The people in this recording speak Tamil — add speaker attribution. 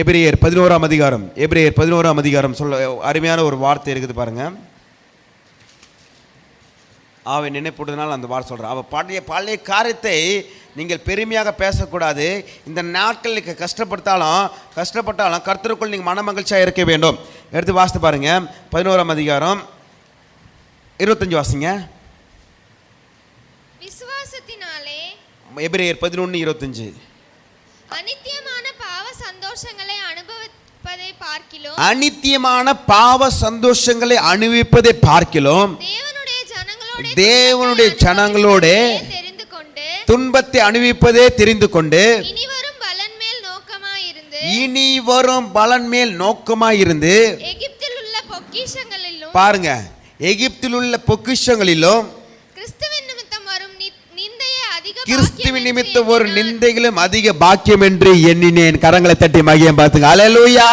Speaker 1: எபிரேயர் பதினோராம் அதிகாரம் எபிரேயர் பதினோராம் அதிகாரம் சொல்ல அருமையான ஒரு வார்த்தை இருக்குது பாருங்க. ஆவை நினைப்பட்டதுனால அந்த வார்த்தை சொல்கிறேன் அவள் பழைய பழைய காரியத்தை நீங்கள் பெருமையாக பேசக்கூடாது. இந்த நாட்களுக்கு கஷ்டப்பட்டாலும் கஷ்டப்பட்டாலும் கர்த்தருக்குள் நீங்கள் மனமகிழ்ச்சியாக இருக்க வேண்டும். எடுத்து வாசித்து பாருங்க. பதினோராம் அதிகாரம் இருபத்தஞ்சு வாசிங்க.
Speaker 2: விசுவாசத்தினாலே
Speaker 1: எபிரேயர் பதினொன்று இருபத்தஞ்சு.
Speaker 2: அனுபவிப்பதை பார்க்கிலும்
Speaker 1: அனித்தியமான பாவ சந்தோஷங்களை அனுபவிப்பதை பார்க்கிலும்
Speaker 2: தேவனுடைய ஜனங்களோட
Speaker 1: துன்பத்தை அனுபவிப்பதே தெரிந்து கொண்டு
Speaker 2: இனி வரும் பலன் மேல் உள்ள பொக்கிஷங்களிலும்
Speaker 1: பாருங்க எகிப்தில் உள்ள பொக்கிஷங்களிலும்
Speaker 2: கிறிஸ்துவின் நிமித்தம்
Speaker 1: ஒரு. நிந்தைகளும் அதிக பாக்கியம் என்று எண்ணினேன் கரங்களை தட்டி மகியம் பார்த்துங்க அலலுயா